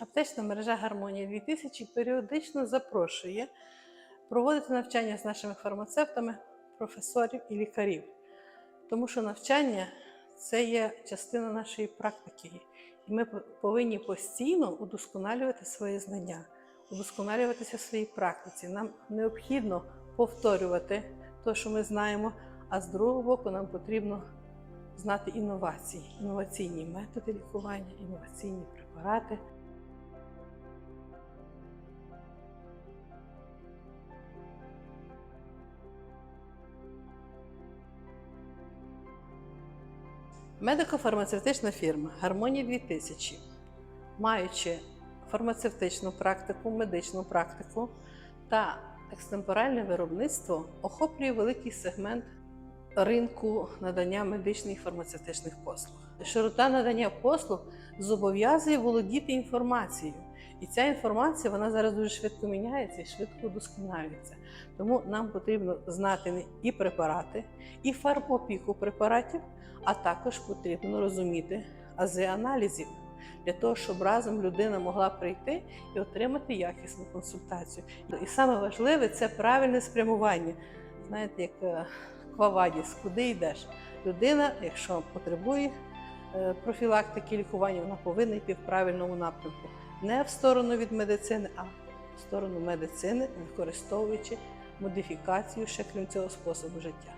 Аптечна мережа Гармонія 2000 періодично запрошує проводити навчання з нашими фармацевтами, професорів і лікарів. Тому що навчання це є частина нашої практики. І ми повинні постійно удосконалювати свої знання, удосконалюватися в своїй практиці. Нам необхідно повторювати те, що ми знаємо, а з другого боку, нам потрібно знати інновації, інноваційні методи лікування, інноваційні препарати. Медико-фармацевтична фірма Гармонія 2000, маючи фармацевтичну практику, медичну практику та екстемпоральне виробництво, охоплює великий сегмент ринку надання медичних і фармацевтичних послуг. Широта надання послуг зобов'язує володіти інформацією. І ця інформація вона зараз дуже швидко міняється і швидко удосконалюється. Тому нам потрібно знати і препарати, і фармопіку препаратів, а також потрібно розуміти ази аналізів для того, щоб разом людина могла прийти і отримати якісну консультацію. І саме важливе це правильне спрямування. Знаєте, як е, квавадіс, куди йдеш? Людина, якщо потребує е, профілактики лікування, вона повинна йти в правильному напрямку. Не в сторону від медицини, а в сторону медицини, використовуючи модифікацію ще крім цього способу життя.